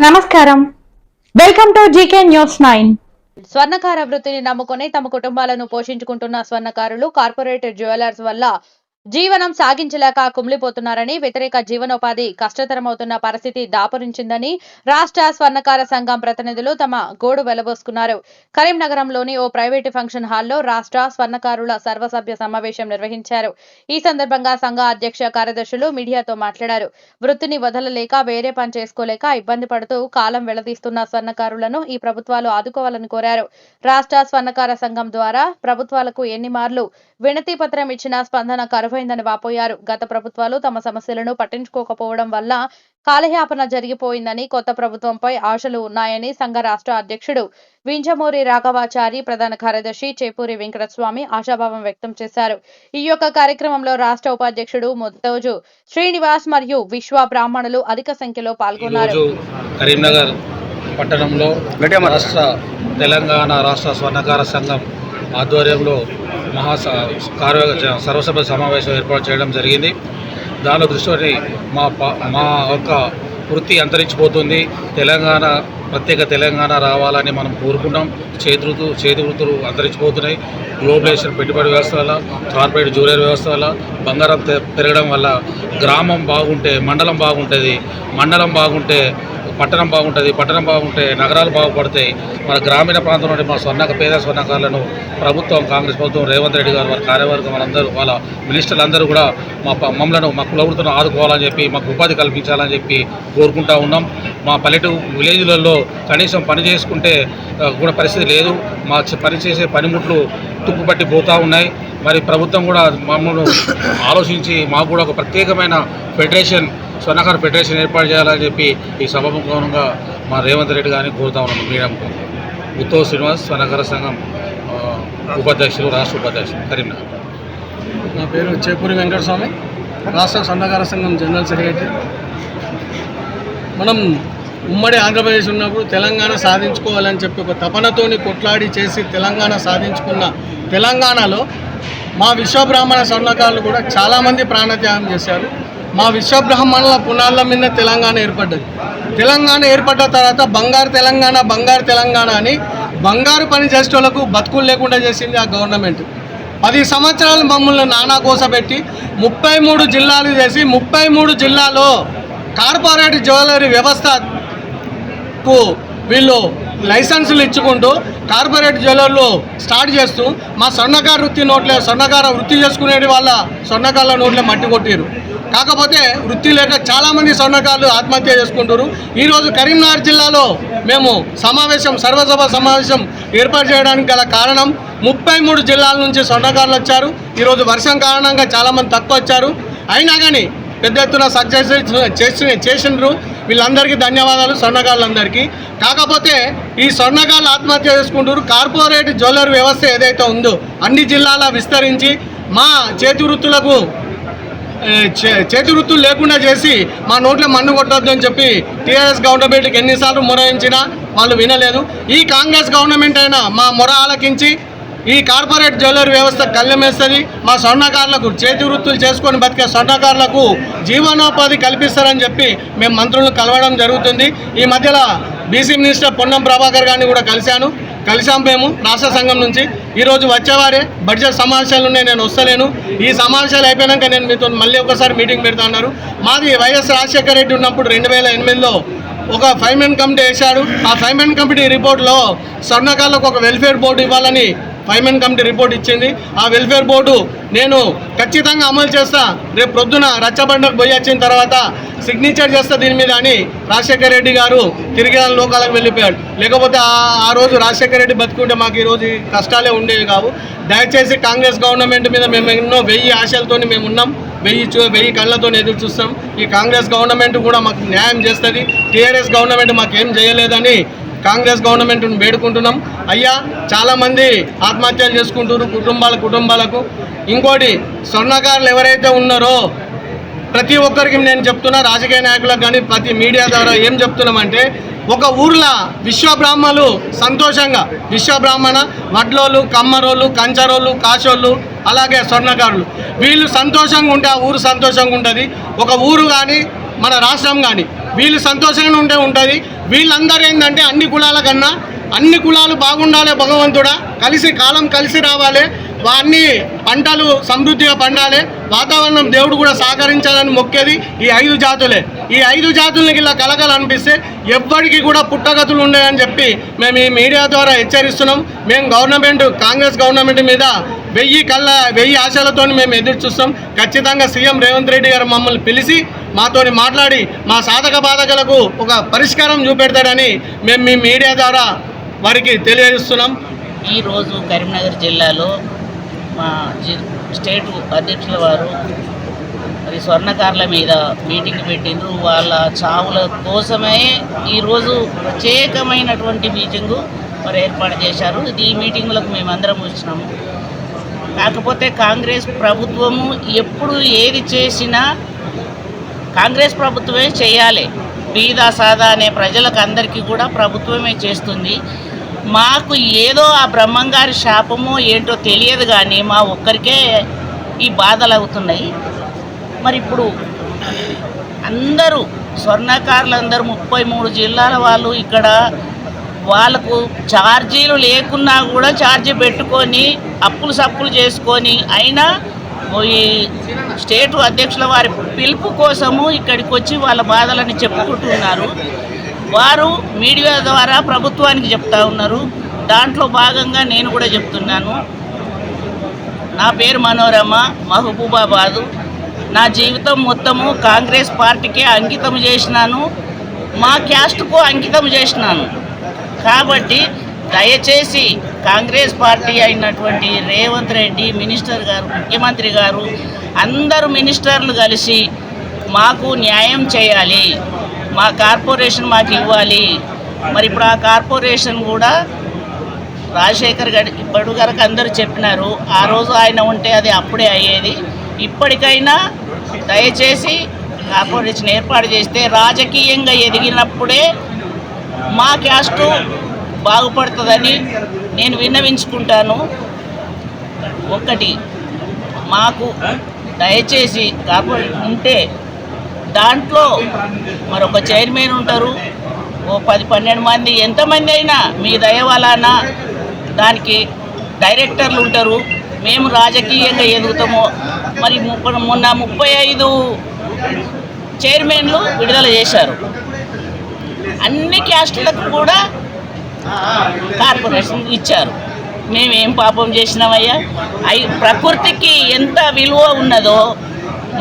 నమస్కారం. Welcome to GK news nine స్వర్ణకార వృత్తిని నమ్ముకొని తమ కుటుంబాలను పోషించుకుంటున్న స్వర్ణకారులు కార్పొరేట్ జ్యువెలర్స్ వల్ల జీవనం సాగించలేక కుమిలిపోతున్నారని వ్యతిరేక జీవనోపాధి కష్టతరమవుతున్న పరిస్థితి దాపురించిందని రాష్ట్ర స్వర్ణకార సంఘం ప్రతినిధులు తమ గోడు వెలబోసుకున్నారు. కరీంనగరంలోని ఓ ప్రైవేటు ఫంక్షన్ హాల్లో రాష్ట్ర స్వర్ణకారుల సర్వసభ్య సమావేశం నిర్వహించారు. ఈ సందర్భంగా సంఘ అధ్యక్ష కార్యదర్శులు మీడియాతో మాట్లాడారు. వృత్తిని వదలలేక వేరే పని చేసుకోలేక ఇబ్బంది పడుతూ కాలం వెళ్ళదీస్తున్న స్వర్ణకారులను ఈ ప్రభుత్వాలు ఆదుకోవాలని కోరారు. రాష్ట్ర స్వర్ణకార సంఘం ద్వారా ప్రభుత్వాలకు ఎన్ని మార్లు వినతి పత్రం ఇచ్చిన స్పందన కరువైందని వాపోయారు. గత ప్రభుత్వాలు తమ సమస్యలను పట్టించుకోకపోవడం వల్ల కాలయాపన జరిగిపోయిందని కొత్త ప్రభుత్వంపై ఆశలు ఉన్నాయని సంఘ రాష్ట్ర అధ్యక్షుడు వింజమూరి రాఘవాచారి ప్రధాన కార్యదర్శి చేపూరి వెంకటస్వామి ఆశాభావం వ్యక్తం చేశారు. ఈ యొక్క కార్యక్రమంలో రాష్ట్ర ఉపాధ్యక్షుడు ముత్తోజు శ్రీనివాస్ మరియు విశ్వ బ్రాహ్మణులు అధిక సంఖ్యలో పాల్గొన్నారు. కరీంనగర్ పట్టణంలో రాష్ట్ర తెలంగాణ రాష్ట్ర స్వర్ణకార సంఘం ఆధ్వర్యంలో మహా కార్య సర్వసభ సమావేశం ఏర్పాటు చేయడం జరిగింది. దాని దృష్టిని మా ప- మా యొక్క వృత్తి అంతరించిపోతుంది. తెలంగాణ ప్రత్యేక తెలంగాణ రావాలని మనం కోరుకున్నాం. చేతి వృత్తు చేతి వృత్తులు అంతరించిపోతున్నాయి. గ్లోబలైజేషన్ పెట్టుబడి వ్యవస్థ వల్ల కార్పొరేట్ జ్యువెలరీ వ్యవస్థ వల్ల బంగారం పెరగడం వల్ల గ్రామం బాగుంటే మండలం బాగుంటుంది. మండలం బాగుంటే పట్టణం బాగుంటుంది పట్టణం బాగుంటే నగరాలు బాగుపడతాయి. మన గ్రామీణ ప్రాంతంలో నుండి మా స్వర్ణ పేద స్వర్ణకారులను ప్రభుత్వం కాంగ్రెస్ ప్రభుత్వం రేవంత్ రెడ్డి గారు వారి కార్యవర్గం వాళ్ళందరూ వాళ్ళ మినిస్టర్లు అందరూ కూడా మా మమ్మలను మా కులవృత్తులను ఆదుకోవాలని చెప్పి మాకు ఉపాధి కల్పించాలని చెప్పి కోరుకుంటా ఉన్నాం. మా పల్లెటూరు విలేజ్లలో కనీసం పని చేసుకుంటే కూడా పరిస్థితి లేదు. మా పనిచేసే పని చేసే పనిముట్లు తుప్పుపట్టి పోతూ ఉన్నాయి. మరి ప్రభుత్వం కూడా మమ్మల్ని ఆలోచించి మాకు కూడా ఒక ప్రత్యేకమైన ఫెడరేషన్ స్వర్ణకార ఫెడరేషన్ ఏర్పాటు చేయాలని చెప్పి ఈ సభాముఖంగా మా రేవంత్ రెడ్డి గారిని కోరుతా ఉన్నాం. మీడియం ఉత్తవ్ శ్రీనివాస్ స్వర్ణకార సంఘం ఉపాధ్యక్షులు రాష్ట్ర ఉపాధ్యక్షులు కరీంనగర్. నా పేరు చేపూరి వెంకటస్వామి రాష్ట్ర స్వర్ణకార సంఘం జనరల్ సెక్రటరీ. మనం ఉమ్మడి ఆంధ్రప్రదేశ్ ఉన్నప్పుడు తెలంగాణ సాధించుకోవాలని చెప్పి ఒక తపనతోని కొట్లాడి చేసి తెలంగాణ సాధించుకున్న తెలంగాణలో మా విశ్వబ్రాహ్మణ స్వర్ణకారులు కూడా చాలామంది ప్రాణత్యాగం చేశారు. మా విశ్వబ్రాహ్మణుల పునాదుల మీద తెలంగాణ ఏర్పడ్డది. తెలంగాణ ఏర్పడ్డ తర్వాత బంగారు తెలంగాణ బంగారు తెలంగాణ అని బంగారు పని చేసేటోళ్ళకు బతుకులు లేకుండా చేసింది ఆ గవర్నమెంట్. పది సంవత్సరాలు మమ్మల్ని నానా కోసపెట్టి ముప్పై మూడు జిల్లాలు చేసి ముప్పై మూడు జిల్లాలో కార్పొరేట్ జ్యువెలరీ వ్యవస్థకు వీళ్ళు లైసెన్సులు ఇచ్చుకుంటూ కార్పొరేట్ జ్యువెలర్లు స్టార్ట్ చేస్తూ మా స్వర్ణకార వృత్తి నోట్లే స్వర్ణకార వృత్తి చేసుకునే వాళ్ళ స్వర్ణకారుల నోట్లే మట్టి కొట్టారు కాకపోతే వృత్తి లేక చాలామంది స్వర్ణకారులు ఆత్మహత్య చేసుకుంటారు ఈరోజు కరీంనగర్ జిల్లాలో మేము సమావేశం సర్వసభ సమావేశం ఏర్పాటు చేయడానికి గల కారణం ముప్పై మూడు జిల్లాల నుంచి స్వర్ణకారులు వచ్చారు. ఈరోజు వర్షం కారణంగా చాలామంది తక్కువ వచ్చారు. అయినా కానీ పెద్ద ఎత్తున సక్సెస్ చేసి చేసిండ్రు. వీళ్ళందరికీ ధన్యవాదాలు స్వర్ణకారులందరికీ. కాకపోతే ఈ స్వర్ణకారులు ఆత్మహత్య చేసుకుంటారు కార్పొరేట్ జ్యువెలరీ వ్యవస్థ ఏదైతే ఉందో అన్ని జిల్లాల విస్తరించి మా చేతి వృత్తులకు చేతి వృత్తులు లేకుండా చేసి మా నోట్లో మన్ను కొట్టద్దు అని చెప్పి టీఆర్ఎస్ గవర్నమెంట్కి ఎన్నిసార్లు మొరయించినా వాళ్ళు వినలేదు. ఈ కాంగ్రెస్ గవర్నమెంట్ అయినా మా మొర ఆలకించి ఈ కార్పొరేట్ జ్యువెలరీ వ్యవస్థ కళ్ళెమేస్తుంది మా స్వర్ణకారులకు చేతి వృత్తులు చేసుకొని బతికే స్వర్ణకారులకు జీవనోపాధి కల్పిస్తారని చెప్పి మేము మంత్రులను కలవడం జరుగుతుంది. ఈ మధ్యలో బీసీ మినిస్టర్ పొన్నం ప్రభాకర్ గారిని కూడా కలిశాను. కలిసాం మేము రాష్ట్ర సంఘం నుంచి. ఈరోజు వచ్చేవారే బడ్జెట్ సమావేశాలు ఉన్నాయి నేను వస్తలేను. ఈ సమావేశాలు అయిపోయాక నేను మీతో మళ్ళీ ఒకసారి మీటింగ్ పెడతా అన్నారు. మాది వైఎస్ రాజశేఖర రెడ్డి ఉన్నప్పుడు రెండు వేల ఎనిమిదిలో ఒక ఫైవ్ మెన్ కమిటీ వేశాడు ఆ ఫైవ్ మెన్ కమిటీ రిపోర్ట్లో స్వర్ణకారులకు ఒక వెల్ఫేర్ బోర్డు ఇవ్వాలని ఫైవ్ మెన్ కమిటీ రిపోర్ట్ ఇచ్చింది. ఆ వెల్ఫేర్ బోర్డు నేను ఖచ్చితంగా అమలు చేస్తా. రేపు ప్రొద్దున రచ్చబండకు పోయి వచ్చిన తర్వాత సిగ్నేచర్ చేస్తా దీని మీద అని రాజశేఖర రెడ్డి గారు తిరిగి లోకాలకు వెళ్ళిపోయాడు. లేకపోతే ఆ- రోజు రాజశేఖర రెడ్డి బతుకుంటే మాకు ఈరోజు కష్టాలే ఉండేవి కావు. దయచేసి కాంగ్రెస్ గవర్నమెంట్ మీద మేము ఎన్నో వెయ్యి ఆశలతో మేము ఉన్నాం. వెయ్యి చూ వెయ్యి కళ్ళతో ఎదురు చూస్తాం. ఈ కాంగ్రెస్ గవర్నమెంట్ కూడా మాకు న్యాయం చేస్తుంది. టీఆర్ఎస్ గవర్నమెంట్ మాకు ఏం చేయలేదని కాంగ్రెస్ గవర్నమెంట్ను వేడుకుంటున్నాం. అయ్యా చాలామంది ఆత్మహత్యలు చేసుకుంటున్నారు కుటుంబాల కుటుంబాలకు. ఇంకోటి స్వర్ణకారులు ఎవరైతే ఉన్నారో ప్రతి ఒక్కరికి నేను చెప్తున్నా రాజకీయ నాయకులకు కానీ ప్రతి మీడియా ద్వారా ఏం చెప్తున్నామంటే ఒక ఊర్లో విశ్వబ్రాహ్మలు సంతోషంగా విశ్వబ్రాహ్మణ వడ్లోళ్ళు కమ్మరోళ్ళు కంచరోళ్ళు కాశోళ్ళు అలాగే స్వర్ణకారులు వీళ్ళు సంతోషంగా ఉంటే ఆ ఊరు సంతోషంగా ఉంటుంది. ఒక ఊరు కానీ మన రాష్ట్రం కానీ వీళ్ళు సంతోషంగా ఉంటే ఉంటుంది. వీళ్ళందరూ ఏంటంటే అన్ని కులాల కన్నా అన్ని కులాలు బాగుండాలి భగవంతుడా. కలిసి కాలం కలిసి రావాలి. వారిని పంటలు సమృద్ధిగా పండాలి. వాతావరణం దేవుడు కూడా సహకరించాలని మొక్కేది ఈ ఐదు జాతులే. ఈ ఐదు జాతులకి ఇలా కలగాలనిపిస్తే ఎవ్వడికి కూడా పుట్టగతులు ఉన్నాయని చెప్పి మేము ఈ మీడియా ద్వారా హెచ్చరిస్తున్నాం. మేము గవర్నమెంట్ కాంగ్రెస్ గవర్నమెంట్ మీద వెయ్యి కళ్ళ వెయ్యి ఆశలతో మేము ఎదురు చూస్తాం. ఖచ్చితంగా సీఎం రేవంత్ రెడ్డి గారు మమ్మల్ని పిలిచి మాతోని మాట్లాడి మా సాధక బాధకులకు ఒక పరిష్కారం చూపెడతాడని మేము మీ మీడియా ద్వారా వారికి తెలియజేస్తున్నాం. ఈరోజు కరీంనగర్ జిల్లాలో మా జి స్టేట్ అధ్యక్షుల వారు మరి స్వర్ణకారుల మీద మీటింగ్ పెట్టిండ్రు. వాళ్ళ చావుల కోసమే ఈరోజు ప్రత్యేకమైనటువంటి మీటింగు మరి ఏర్పాటు చేశారు. ఈ మీటింగ్లకు మేమందరం వచ్చినాము. కాకపోతే కాంగ్రెస్ ప్రభుత్వము ఎప్పుడు ఏది చేసినా కాంగ్రెస్ ప్రభుత్వమే చేయాలి. బీదా సాదా అనే ప్రజలకు అందరికీ కూడా ప్రభుత్వమే చేస్తుంది. మాకు ఏదో ఆ బ్రహ్మంగారి శాపమో ఏంటో తెలియదు కానీ మా ఒక్కరికే ఈ బాధలు అవుతున్నాయి. మరి ఇప్పుడు అందరూ స్వర్ణకారులందరూ ముప్పై మూడు జిల్లాల వాళ్ళు ఇక్కడ వాళ్ళకు ఛార్జీలు లేకున్నా కూడా ఛార్జీ పెట్టుకొని అప్పులు సప్పులు చేసుకొని అయినా ఈ స్టేట్ అధ్యక్షుల వారి పిలుపు కోసము ఇక్కడికి వచ్చి వాళ్ళ బాధలని చెప్పుకుంటున్నారు. వారు మీడియా ద్వారా ప్రభుత్వానికి చెప్తా ఉన్నారు. దాంట్లో భాగంగా నేను కూడా చెప్తున్నాను. నా పేరు మనోరమ మహబూబాబాదు. నా జీవితం మొత్తము కాంగ్రెస్ పార్టీకే అంకితం చేసినాను. మా క్యాస్ట్కు అంకితం చేసినాను. కాబట్టి దయచేసి కాంగ్రెస్ పార్టీ అయినటువంటి రేవంత్ రెడ్డి మినిస్టర్ గారు ముఖ్యమంత్రి గారు అందరు మినిస్టర్లు కలిసి మాకు న్యాయం చేయాలి. మా కార్పొరేషన్ మాకు ఇవ్వాలి. మరి ఇప్పుడు ఆ కార్పొరేషన్ కూడా రాజశేఖర్ గారి ఇప్పుడు గారికి అందరూ చెప్పినారు. ఆ రోజు ఆయన ఉంటే అది అప్పుడే అయ్యేది. ఇప్పటికైనా దయచేసి కార్పొరేషన్ ఏర్పాటు చేస్తే రాజకీయంగా ఎదిగినప్పుడే మా క్యాస్టు బాగుపడుతుందని నేను విన్నవించుకుంటాను. ఒకటి మాకు దయచేసి కార్పొరేట్ ఉంటే దాంట్లో మరొక చైర్మన్ ఉంటారు. ఓ పది పన్నెండు మంది ఎంతమంది అయినా మీ దయ వలన దానికి డైరెక్టర్లు ఉంటారు. మేము రాజకీయంగా ఎదుగుతాము. మరి ముప్ప- మొన్న ముప్పై ఐదు చైర్మన్లు విడుదల చేశారు. అన్ని క్యాస్టులకు కూడా కార్పొరేషన్ ఇచ్చారు. మేమేం పాపం చేసినామయ్యా? అయి ప్రకృతికి ఎంత విలువ ఉన్నదో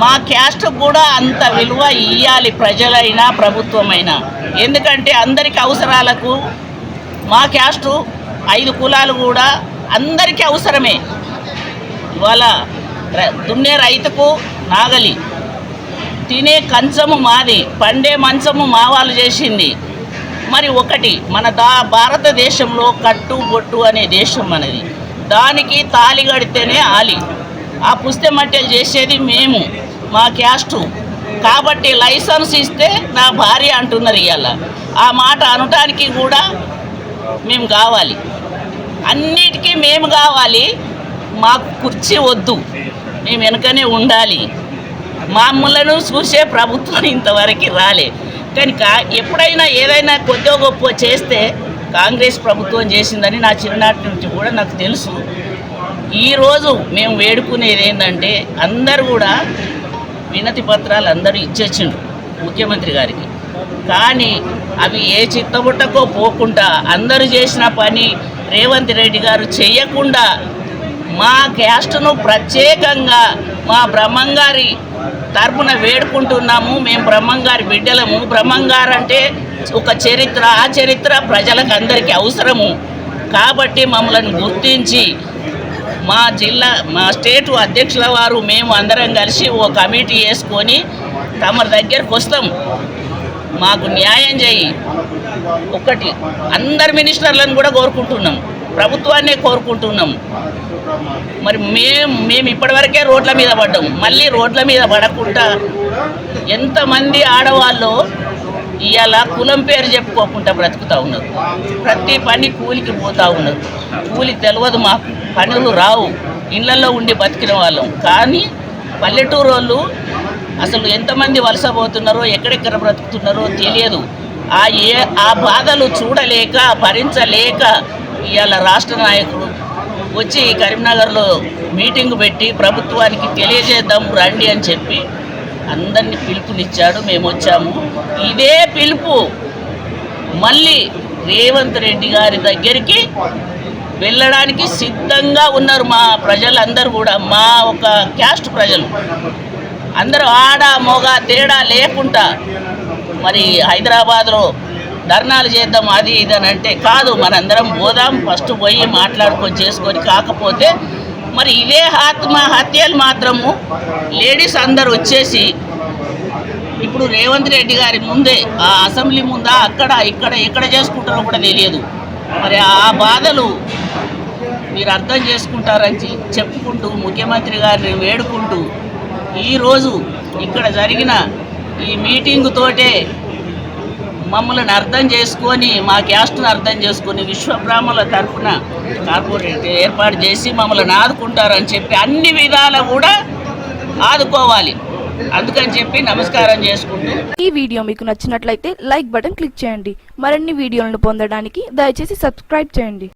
మా క్యాస్ట్ కూడా అంత విలువ ఇవ్వాలి ప్రజలైనా ప్రభుత్వమైనా. ఎందుకంటే అందరికి అవసరాలకు మా క్యాస్టు ఐదు కులాలు కూడా అందరికీ అవసరమే. ఇవాళ దున్నే రైతుకు నాగలి. తినే కంచము మాది పండే మంచము మా వాళ్ళు చేసింది. మరి ఒకటి మన దా భారతదేశంలో కట్టు బొట్టు అనే దేశం మనది దానికి తాలి కడితేనే ఆలి. ఆ పుస్తె మట్టెలు చేసేది మేము మా క్యాస్టు. కాబట్టి లైసెన్స్ ఇస్తే నా భార్య అంటున్నారు ఇవాళ ఆ మాట అనటానికి కూడా మేము కావాలి. అన్నిటికీ మేము కావాలి. మాకు కుర్చీ వద్దు. మేము వెనుకనే ఉండాలి. మామూలను చూసే ప్రభుత్వం ఇంతవరకు రాలే. కనుక ఎప్పుడైనా ఏదైనా కొద్దిగా గొప్ప చేస్తే కాంగ్రెస్ ప్రభుత్వం చేసిందని నా చిన్ననాటి నుంచి కూడా నాకు తెలుసు. ఈరోజు మేము వేడుకునేది ఏంటంటే అందరు కూడా వినతి పత్రాలు అందరూ ఇచ్చేసిండ్రు ముఖ్యమంత్రి గారికి. కానీ అవి ఏ చిత్తబుట్టకో పోకుండా అందరూ చేసిన పని రేవంత్ రెడ్డి గారు చేయకుండా మా క్యాస్ట్ను ప్రత్యేకంగా మా బ్రహ్మంగారి తరపున వేడుకుంటున్నాము. మేము బ్రహ్మంగారి బిడ్డలము. బ్రహ్మంగారు అంటే ఒక చరిత్ర. ఆ చరిత్ర ప్రజలకు అందరికీ అవసరము. కాబట్టి మమ్మల్ని గుర్తించి మా జిల్లా మా స్టేటు అధ్యక్షుల వారు మేము అందరం కలిసి ఓ కమిటీ వేసుకొని తమరి దగ్గరకు వస్తాం. మాకు న్యాయం చేయి. ఒకటి అందరు మినిస్టర్లను కూడా కోరుకుంటున్నాం. ప్రభుత్వాన్నే కోరుకుంటున్నాం. మరి మేము మేము ఇప్పటివరకే రోడ్ల మీద పడ్డాం. మళ్ళీ రోడ్ల మీద పడకుండా ఎంతమంది ఆడవాళ్ళు ఇవాళ కులం పేరు చెప్పుకోకుండా బ్రతుకుతూ ఉన్నారు. ప్రతి పని కూలికి పోతూ ఉన్నారు. కూలి తెలియదు మాకు. పనులు రావు. ఇళ్ళలో ఉండి బతికిన వాళ్ళం. కానీ పల్లెటూరు వాళ్ళు అసలు ఎంతమంది వలస పోతున్నారో ఎక్కడెక్కడ బ్రతుకుతున్నారో తెలియదు. ఆ ఏ ఆ బాధలు చూడలేక భరించలేక ఇవాళ రాష్ట్ర నాయకులు వచ్చి కరీంనగర్లో మీటింగ్ పెట్టి ప్రభుత్వానికి తెలియజేద్దాం రండి అని చెప్పి అందరినీ పిలుపునిచ్చాడు. మేము వచ్చాము. ఇదే పిలుపు మళ్ళీ రేవంత్ రెడ్డి గారి దగ్గరికి వెళ్ళడానికి సిద్ధంగా ఉన్నారు మా ప్రజలందరూ కూడా. మా ఒక క్యాస్ట్ ప్రజలు. అందరూ ఆడ మొగ తేడా లేకుండా మరి హైదరాబాద్లో ధర్నాలు చేద్దాం అది ఇది అని అంటే కాదు. మనందరం పోదాం ఫస్ట్ పోయి మాట్లాడుకొని చేసుకొని కాకపోతే మరి ఇవే ఆత్మహత్యలు మాత్రము. లేడీస్ అందరు వచ్చేసి ఇప్పుడు రేవంత్ రెడ్డి గారి ముందే ఆ అసెంబ్లీ ముందా అక్కడ ఇక్కడ ఎక్కడ చేసుకుంటారో కూడా తెలియదు. మరి ఆ బాధలు మీరు అర్థం చేసుకుంటారని చెప్పుకుంటూ ముఖ్యమంత్రి గారిని వేడుకుంటూ ఈరోజు ఇక్కడ జరిగిన ఈ మీటింగ్ తోటే మమ్మల్ని అర్థం చేసుకొని మా క్యాస్ట్ను అర్థం చేసుకొని విశ్వబ్రాహ్మణుల తరఫున కార్పొరేట్ ఏర్పాటు చేసి మమ్మల్ని ఆదుకుంటారని చెప్పి అన్ని విధాలు కూడా ఆదుకోవాలి. అందుకని చెప్పి నమస్కారం చేసుకుంటూ. ఈ వీడియో మీకు నచ్చినట్లయితే లైక్ బటన్ క్లిక్ చేయండి. మరిన్ని వీడియోలను పొందడానికి దయచేసి సబ్స్క్రైబ్ చేయండి.